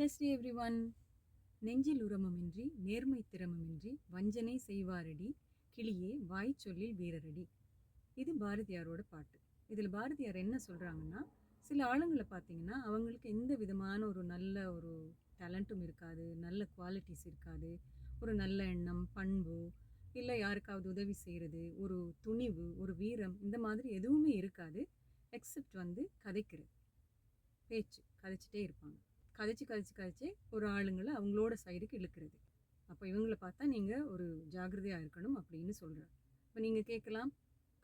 Plus every one நெஞ்சில் உரமமின்றி நேர்மை திறமமின்றி வஞ்சனை செய்வாரடி. கிளியே வாய் சொல்லில் வீரரடி. இது பாரதியாரோட பாட்டு. இதில் பாரதியார் என்ன சொல்கிறாங்கன்னா சில ஆளுங்களை பார்த்தீங்கன்னா அவங்களுக்கு எந்த விதமான ஒரு நல்ல ஒரு டேலண்ட்டும் இருக்காது நல்ல குவாலிட்டிஸ் இருக்காது. ஒரு நல்ல எண்ணம் பண்பு இல்லை யாருக்காவது உதவி செய்கிறது ஒரு துணிவு ஒரு வீரம் இந்த மாதிரி எதுவுமே இருக்காது எக்ஸப்ட் வந்து கதைக்கிறது. பேச்சு கதைச்சிட்டே இருப்பாங்க. கதைச்சி கதைச்சி கதைச்சி ஒரு ஆளுங்களை அவங்களோட சைடுக்கு இழுக்கிறது. அப்போ இவங்கள பார்த்தா நீங்கள் ஒரு ஜாக்கிரதையாக இருக்கணும் அப்படின்னு சொல்கிறார் இப்போ நீங்கள் கேட்கலாம்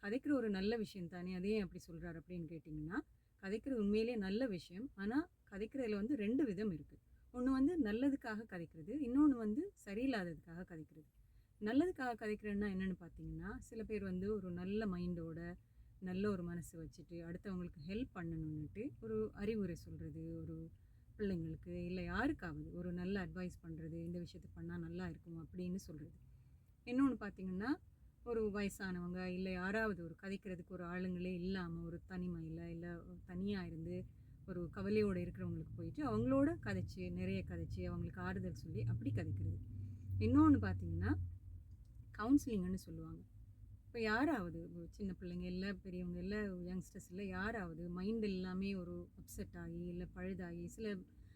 கதைக்கிற ஒரு நல்ல விஷயம் தானே அதே அப்படி சொல்கிறார் அப்படின்னு கேட்டிங்கன்னா கதைக்கிறது உண்மையிலேயே நல்ல விஷயம். ஆனால் கதைக்கிறதுல வந்து ரெண்டு விதம் இருக்குது ஒன்று வந்து நல்லதுக்காக கதைக்கிறது இன்னொன்று வந்து சரியில்லாததுக்காக கதைக்கிறது. நல்லதுக்காக கதைக்கிறேன்னா என்னென்னு பார்த்தீங்கன்னா சில பேர் வந்து ஒரு நல்ல மைண்டோட நல்ல ஒரு மனசு வச்சுட்டு அடுத்தவங்களுக்கு ஹெல்ப் பண்ணணுன்னுட்டு ஒரு அறிவுரை சொல்கிறது ஒரு பிள்ளைங்களுக்கு இல்லை யாருக்காவது ஒரு நல்ல அட்வைஸ் பண்ணுறது இந்த விஷயத்தை பண்ணால் நல்லா இருக்கும் அப்படின்னு சொல்கிறது இன்னொன்று பார்த்தீங்கன்னா ஒரு வயசானவங்க இல்லை யாராவது ஒரு கதைக்கிறதுக்கு ஒரு ஆளுங்களே இல்லாமல் ஒரு தனிமையில் இல்லை தனியாக இருந்து ஒரு கவலையோடு இருக்கிறவங்களுக்கு போயிட்டு அவங்களோட கதைச்சி நிறைய கதைச்சி அவங்களுக்கு ஆறுதல் சொல்லி அப்படி கதைக்கிறது. இன்னொன்று பார்த்தீங்கன்னா கவுன்சிலிங்னு சொல்லுவாங்க. இப்போ யாராவது சின்ன பிள்ளைங்க இல்லை பெரியவங்க இல்லை யங்ஸ்டர்ஸ் இல்லை யாராவது மைண்ட் எல்லாமே ஒரு அப்செட் ஆகி இல்லை பழுதாகி சில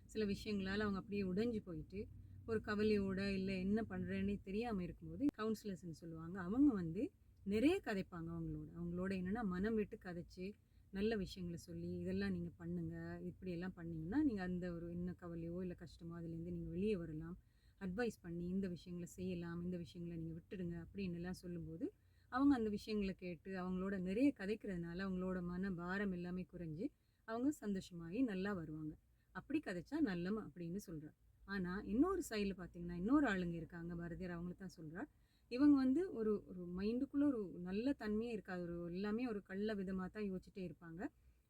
சில விஷயங்களால் அவங்க அப்படியே உடைஞ்சு போயிட்டு ஒரு கவலையோட இல்லை என்ன பண்ணுறேன்னே தெரியாமல் இருக்கும்போது கவுன்சிலர்ஸ்ன்னு சொல்லுவாங்க. அவங்க வந்து நிறைய கதைப்பாங்க அவங்களோட. அவங்களோட என்னென்னா மனம் விட்டு கதைச்சி நல்ல விஷயங்களை சொல்லி இதெல்லாம் நீங்கள் பண்ணுங்கள் இப்படியெல்லாம் பண்ணிங்கன்னா நீங்கள் அந்த ஒரு என்ன கவலையோ இல்லை கஷ்டமோ அதுலேருந்து நீங்கள் வெளியே வரலாம். அட்வைஸ் பண்ணி இந்த விஷயங்களை செய்யலாம் இந்த விஷயங்களை நீங்கள் விட்டுடுங்க அப்படின்னு எல்லாம் சொல்லும்போது அவங்க அந்த விஷயங்களை கேட்டு அவங்களோட நிறைய கதைக்கிறதுனால அவங்களோட மன பாரம் எல்லாமே குறைஞ்சி அவங்க சந்தோஷமாகி நல்லா வருவாங்க. அப்படி கதைச்சா நல்லம் அப்படின்னு சொல்கிறார் ஆனால் இன்னொரு சைடில் பார்த்தீங்கன்னா இன்னொரு ஆளுங்க இருக்காங்க பாரதியார் அவங்கள தான் சொல்கிறார் இவங்க வந்து ஒரு ஒரு மைண்டுக்குள்ளே ஒரு நல்ல தன்மையே இருக்காது. ஒரு எல்லாமே ஒரு கள்ள விதமாக தான் யோசிச்சுட்டே இருப்பாங்க.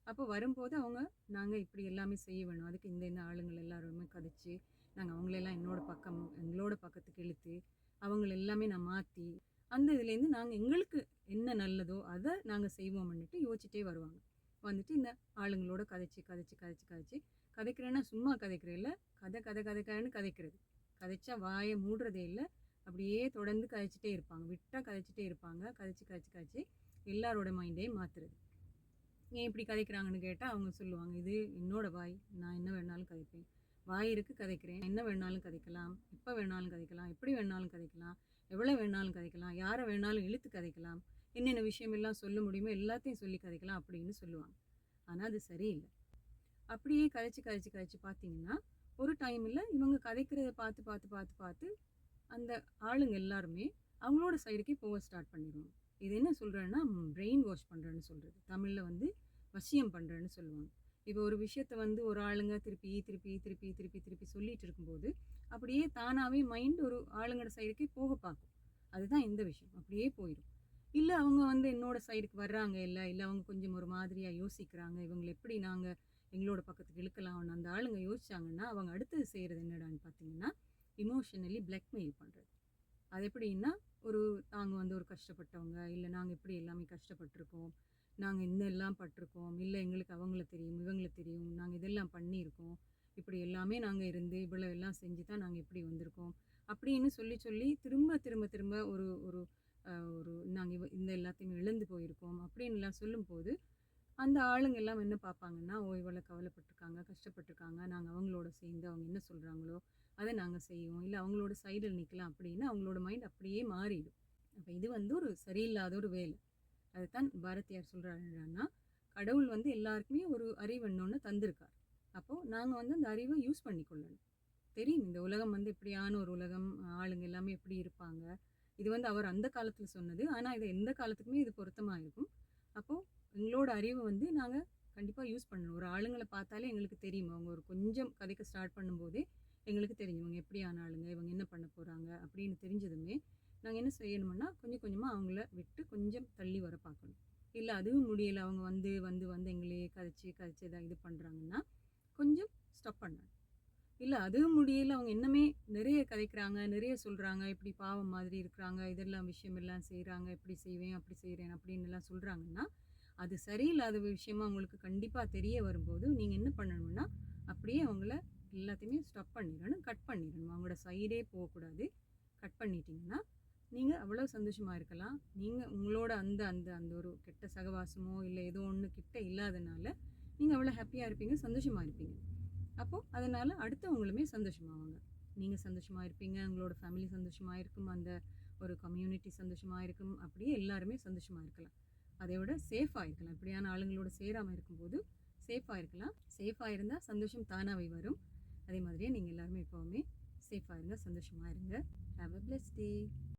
அப்போ வரும்போது அவங்க நாங்கள் இப்படி எல்லாமே செய்ய வேணும். அதுக்கு இந்த இந்த ஆளுங்கள் எல்லாருமே கதைச்சு நாங்கள் அவங்களெல்லாம் என்னோட பக்கம் எங்களோட பக்கத்துக்கு இழுத்து அவங்கள எல்லாமே நான் மாற்றி அந்த இதுலேருந்து நாங்கள் எங்களுக்கு என்ன நல்லதோ அதை நாங்கள் செய்வோம்னுட்டு யோசிச்சிட்டே வருவாங்க. வந்துட்டு இந்த ஆளுங்களோட கதைச்சி கதைச்சி கதைச்சி கதைச்சி கதைக்கிறேன்னா சும்மா கதைக்கிறேன் இல்லை கதை கதை கதை கதைக்கிறது. கதைச்சா வாயை மூடுறதே இல்லை அப்படியே தொடர்ந்து கதைச்சிட்டே இருப்பாங்க. விட்டால் கதைச்சிட்டே இருப்பாங்க. கதைச்சி கதைச்சி கதைச்சி எல்லாரோட மைண்டையும் மாற்றுறது ஏன் இப்படி கதைக்கிறாங்கன்னு கேட்டால் அவங்க சொல்லுவாங்க இது என்னோடய வாய் நான் என்ன வேணாலும் கதைப்பேன். வாய் இருக்கு கதைக்கிறேன். என்ன வேணாலும் கதைக்கலாம். எப்போ வேணாலும் கதைக்கலாம். எப்படி வேணாலும் கதைக்கலாம். எவ்வளோ வேணாலும் கதைக்கலாம். யாரை வேணாலும் இழுத்து கதைக்கலாம். என்னென்ன விஷயம் எல்லாம் சொல்ல முடியுமோ எல்லாத்தையும் சொல்லி கதைக்கலாம் அப்படின்னு சொல்லுவாங்க. ஆனால் அது சரியில்லை. அப்படியே கதைச்சி கதைச்சு கதைச்சு பார்த்தீங்கன்னா ஒரு டைமில் இவங்க கதைக்கிறத பார்த்து பார்த்து பார்த்து பார்த்து அந்த ஆளுங்க எல்லாருமே அவங்களோட சைடுக்கே போக ஸ்டார்ட் பண்ணிடுவாங்க. இது என்ன சொல்கிறேன்னா பிரெயின் வாஷ் பண்ணுறேன்னு சொல்கிறது தமிழில் வந்து வசியம் பண்ணுறேன்னு சொல்லுவாங்க. இப்போ ஒரு விஷயத்த வந்து ஒரு ஆளுங்க திருப்பி திருப்பி திருப்பி திருப்பி திருப்பி சொல்லிட்டு இருக்கும்போது அப்படியே தானாகவே மைண்ட் ஒரு ஆளுங்களோட சைடுக்கே போக பார்க்கும். அதுதான் இந்த விஷயம். அப்படியே போயிடும் இல்லை அவங்க வந்து என்னோட சைடுக்கு வர்றாங்க இல்லை இல்லை அவங்க கொஞ்சம் ஒரு மாதிரியாக யோசிக்கிறாங்க இவங்களை எப்படி நாங்கள் எங்களோட பக்கத்துக்கு இழுக்கலாம்னு அந்த ஆளுங்க யோசிச்சாங்கன்னா அவங்க அடுத்தது செய்கிறது என்னடான்னு பார்த்தீங்கன்னா இமோஷனலி பிளாக்மெயில் பண்ணுறது அது எப்படின்னா ஒரு நாங்கள் வந்து ஒரு கஷ்டப்பட்டவங்க இல்லை நாங்கள் எப்படி எல்லாமே கஷ்டப்பட்டிருக்கோம் நாங்கள் இந்த எல்லாம் பட்டிருக்கோம். இல்லை எங்களுக்கு அவங்கள தெரியும் இவங்களை தெரியும். நாங்கள் இதெல்லாம் பண்ணியிருக்கோம். இப்படி எல்லாமே நாங்கள் இருந்து இவ்வளோ எல்லாம் செஞ்சு தான் நாங்கள் இப்படி வந்திருக்கோம். அப்படின்னு சொல்லி சொல்லி திரும்ப திரும்ப திரும்ப ஒரு ஒரு ஒரு நாங்கள் இவ இந்த எல்லாத்தையுமே இழந்து போயிருக்கோம் அப்படின்லாம் சொல்லும்போது அந்த ஆளுங்க எல்லாம் என்ன பார்ப்பாங்கன்னா ஓ இவ்வளோ கவலைப்பட்டிருக்காங்க கஷ்டப்பட்டிருக்காங்க. நாங்கள் அவங்களோட சேர்ந்து அவங்க என்ன சொல்கிறாங்களோ அதை நாங்கள் செய்வோம். இல்லை அவங்களோட சைடில் நிற்கலாம் அப்படின்னு அவங்களோட மைண்ட் அப்படியே மாறிடும். அப்போ இது வந்து ஒரு சரியில்லாத ஒரு வேலை. அதுதான் பாரதியார் சொல்கிறாருன்னா கடவுள் வந்து எல்லாருக்குமே ஒரு அறிவண்ணொன்று தந்திருக்கார். அப்போது நாங்கள் வந்து அந்த அறிவை யூஸ் பண்ணிக்கொள்ளணும். தெரியும் இந்த உலகம் வந்து இப்படியான ஒரு உலகம் ஆளுங்க எல்லாமே எப்படி இருப்பாங்க. இது வந்து அவர் அந்த காலத்தில் சொன்னது. ஆனால் இது எந்த காலத்துக்குமே இது பொருத்தமாக இருக்கும். அப்போது எங்களோட அறிவை வந்து நாங்கள் கண்டிப்பாக யூஸ் பண்ணணும். ஒரு ஆளுங்களை பார்த்தாலே எங்களுக்கு தெரியும். அவங்க ஒரு கொஞ்சம் கதைக்க ஸ்டார்ட் பண்ணும்போதே எங்களுக்கு தெரியும். இவங்க எப்படியான ஆளுங்க? இவங்க என்ன பண்ண போகிறாங்க அப்படின்னு தெரிஞ்சதுமே நாங்கள் என்ன செய்யணும்னா கொஞ்சம் கொஞ்சமாக அவங்கள விட்டு கொஞ்சம் தள்ளி வர பார்க்கணும் இல்லை அதுவும் முடியலை. அவங்க வந்து வந்து வந்து எங்களையே கதைச்சி கதைச்சி இதாக இது பண்ணுறாங்கன்னா கொஞ்சம் ஸ்டப் பண்ணணும். இல்லை அதுவும் முடியல. அவங்க என்னமே நிறைய கதைக்கிறாங்க நிறைய சொல்கிறாங்க இப்படி பாவம் மாதிரி இருக்கிறாங்க. இதெல்லாம் விஷயம் எல்லாம் செய்கிறாங்க இப்படி செய்வேன் அப்படி செய்கிறேன் அப்படின்னு எல்லாம் சொல்கிறாங்கன்னா அது சரியில்லாத விஷயமா அவங்களுக்கு கண்டிப்பாக தெரிய வரும்போது நீங்கள் என்ன பண்ணணும்னா அப்படியே அவங்கள எல்லாத்தையுமே ஸ்டப் பண்ணிடணும் கட் பண்ணிடணும். அவங்களோட சைடே போகக்கூடாது. கட் பண்ணிட்டீங்கன்னா நீங்கள் அவ்வளோ சந்தோஷமாக இருக்கலாம். நீங்கள் உங்களோட அந்த அந்த அந்த ஒரு கெட்ட சகவாசமோ இல்லை ஏதோ ஒன்று கிட்ட இல்லாதனால நீங்கள் அவ்வளோ ஹாப்பியாக இருப்பீங்க சந்தோஷமாக இருப்பீங்க. அப்போது அதனால் அடுத்தவங்களுமே சந்தோஷமாவாங்க. நீங்கள் சந்தோஷமாக இருப்பீங்க உங்களோட ஃபேமிலி சந்தோஷமாக இருக்கும் அந்த ஒரு கம்யூனிட்டி சந்தோஷமாக இருக்கும் அப்படியே எல்லாருமே சந்தோஷமாக இருக்கலாம். அதை விட சேஃபாக இருக்கலாம். இப்படியான ஆளுங்களோட சேராமல் இருக்கும்போது சேஃபாக இருக்கலாம். சேஃபாக இருந்தால் சந்தோஷம் தானாகவே வரும். அதே மாதிரியே நீங்கள் எல்லாருமே எப்போவுமே சேஃபாக இருங்க சந்தோஷமாக இருங்க. Have a plus day